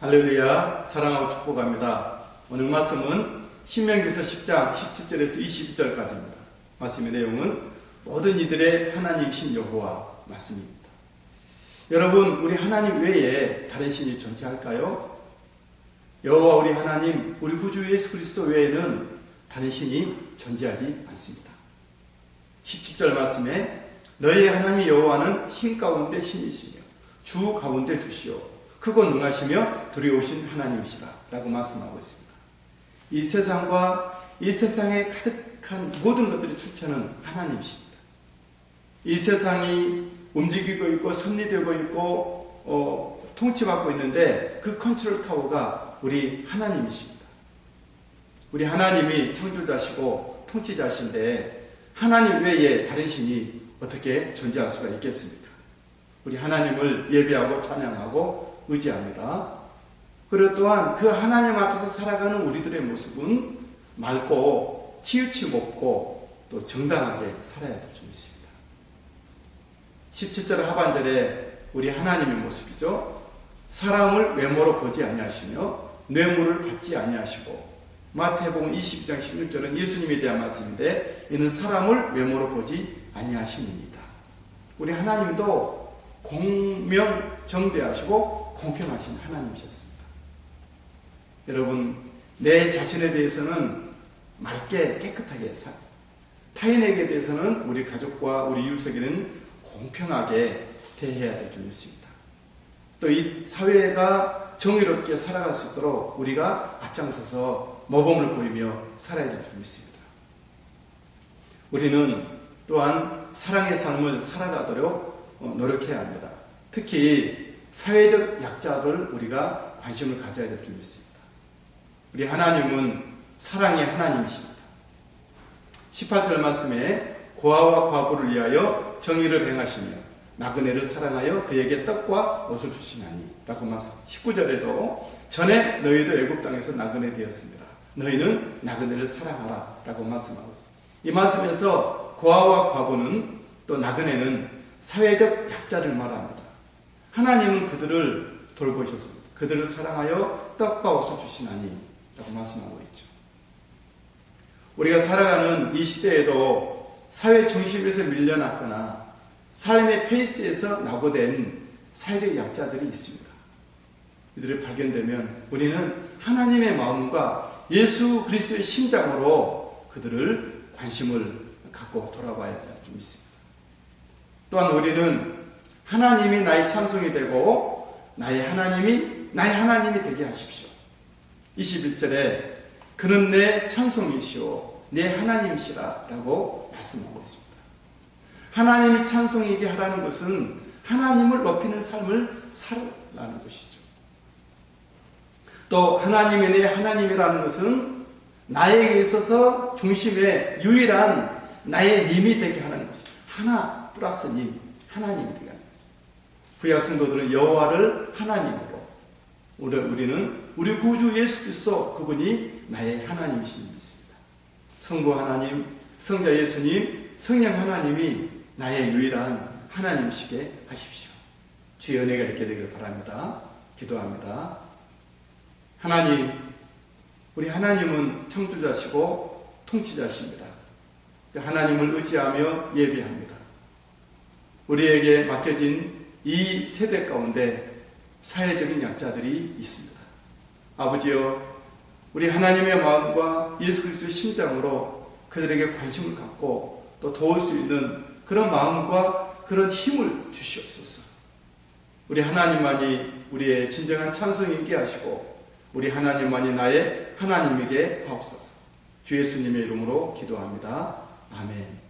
할렐루야 사랑하고 축복합니다. 오늘 말씀은 신명기서 10장 17절에서 22절까지입니다. 말씀의 내용은 모든 이들의 하나님신 여호와 말씀입니다. 여러분 우리 하나님 외에 다른 신이 존재할까요? 여호와 우리 하나님 우리 구주 예수 그리스도 외에는 다른 신이 존재하지 않습니다. 17절 말씀에 너희 하나님 여호와는 신 가운데 신이시며 주 가운데 주시오 크고 능하시며 두려우신 하나님이시라 라고 말씀하고 있습니다. 이 세상과 이 세상에 가득한 모든 것들이 출처는 하나님이십니다. 이 세상이 움직이고 있고 섭리되고 있고 어, 통치받고 있는데 그 컨트롤 타워가 우리 하나님이십니다. 우리 하나님이 창조자시고 통치자신데 하나님 외에 다른 신이 어떻게 존재할 수가 있겠습니까? 우리 하나님을 예배하고 찬양하고 의지합니다. 그리고 또한 그 하나님 앞에서 살아가는 우리들의 모습은 맑고 치우치 못고 또 정당하게 살아야 될줄 믿습니다. 17절 하반절에 우리 하나님의 모습이죠. 사람을 외모로 보지 아니하시며 뇌물을 받지 아니하시고 마태복음 22장 16절은 예수님에 대한 말씀인데 이는 사람을 외모로 보지 아니하시니이다. 우리 하나님도 공명정대하시고 공평하신 하나님이셨습니다. 여러분 내 자신에 대해서는 맑게 깨끗하게 살 타인에게 대해서는 우리 가족과 우리 이웃에게는 공평하게 대해야 될 줄 믿습니다. 또 이 사회가 정의롭게 살아갈 수 있도록 우리가 앞장서서 모범을 보이며 살아야 될 줄 믿습니다. 우리는 또한 사랑의 삶을 살아가도록 어, 노력해야 합니다. 특히 사회적 약자를 우리가 관심을 가져야 될줄 믿습니다. 우리 하나님은 사랑의 하나님이십니다. 18절 말씀에 고아와 과부를 위하여 정의를 행하시며 나그네를 사랑하여 그에게 떡과 옷을 주시나니 라고 말씀 19절에도 전에 너희도 애굽 땅에서 나그네 되었습니다. 너희는 나그네를 사랑하라 라고 말씀하고 있습니다. 이 말씀에서 고아와 과부는 또 나그네는 사회적 약자를 말합니다. 하나님은 그들을 돌보셨습니다. 그들을 사랑하여 떡과 옷을 주시나니 라고 말씀하고 있죠. 우리가 살아가는 이 시대에도 사회 중심에서 밀려났거나 삶의 페이스에서 낙오된 사회적 약자들이 있습니다. 이들이 발견되면 우리는 하나님의 마음과 예수 그리스도의 심장으로 그들을 관심을 갖고 돌아봐야 될줄 믿습니다. 또한 우리는 하나님이 나의 찬송이 되고 나의 하나님이 나의 하나님이 되게 하십시오. 21절에 그는 내 찬송이시오 내 하나님이시라 라고 말씀하고 있습니다. 하나님이 찬송이게 하라는 것은 하나님을 높이는 삶을 살라는 것이죠. 또 하나님이 내 하나님이라는 것은 나에게 있어서 중심의 유일한 나의 님이 되게 하는 것이 하나 플러스 님 하나님이 되게 하는. 구약 성도들은 여호와를 하나님으로 우리는 우리 구주 예수 그리스도 그분이 나의 하나님이신 믿습니다. 성부 하나님, 성자 예수님, 성령 하나님이 나의 유일한 하나님이시게 하십시오. 주의 은혜가 있게 되기를 바랍니다. 기도합니다. 하나님, 우리 하나님은 창조자시고 통치자십니다. 하나님을 의지하며 예배합니다. 우리에게 맡겨진 이 세대 가운데 사회적인 약자들이 있습니다. 아버지여, 우리 하나님의 마음과 예수 그리스도의 심장으로 그들에게 관심을 갖고 또 도울 수 있는 그런 마음과 그런 힘을 주시옵소서. 우리 하나님만이 우리의 진정한 찬송이게 하시고 우리 하나님만이 나의 하나님에게 하옵소서. 주 예수님의 이름으로 기도합니다. 아멘.